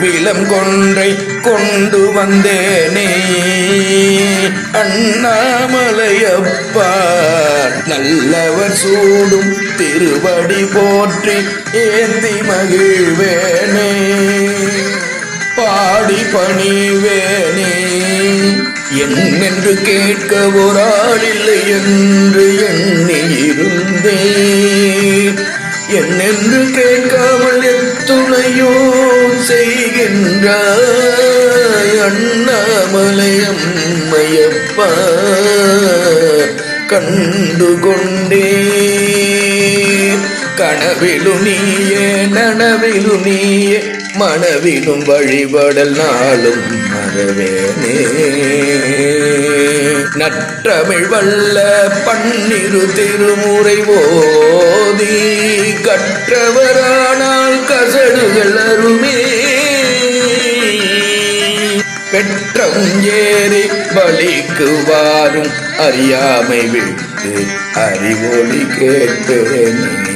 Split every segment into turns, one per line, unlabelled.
கோவிலம் கொன்றை கொண்டு வந்தேனே. அண்ணாமலையப்பா நல்லவர் சூடும் திருவடி போற்றி ஏந்தி மகிழ்வேனே. பாடி பணிவேனே. என்னென்று கேட்க ஒரு ஆள் இல்லை என்று எண்ணி இருந்தேன் என்னென்று கேட்காமல் எத்துணையோ செய்கின்றாய் அண்ணாமலையம் மையப்பா கண்டு கொண்டே கனவிலு நீயே நனவிலு நீயே மனவிலும் வழிபடல் நாளும் மறவேனே. நற்றமிழ் வல்ல பன்னிரு திருமுறை ஓதி கற்றவரானால் கசடுகள் அருமே. பெற்றம் ஏறி பலிக்கு வாரும் அறியாமை விட்டு அறிவொளி கேட்டேனே.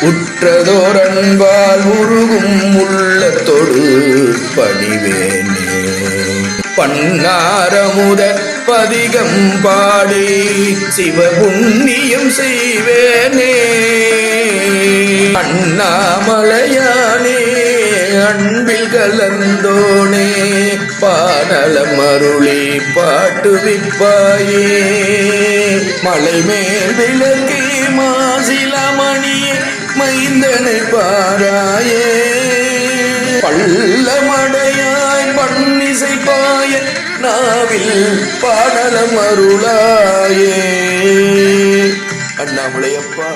உற்றதோர் அன்பால் உருகும் உள்ளத்தொடு பணிவேனே. பன்னாரமுத பதிகம் பாடி சிவபுண்ணியம் செய்வேனே. அண்ணாமலையா அன்பில் கலந்தோனே பானலம் அருளி பாட்டு விப்பாயே. மலை மேல் விளக்கே மாசிலமணியே மைந்தனை பாராயே. பள்ளமடையாய் பண்ணிசை பாய நாவில் பாடலம் அருளாயே. அண்ணாமலையப்பா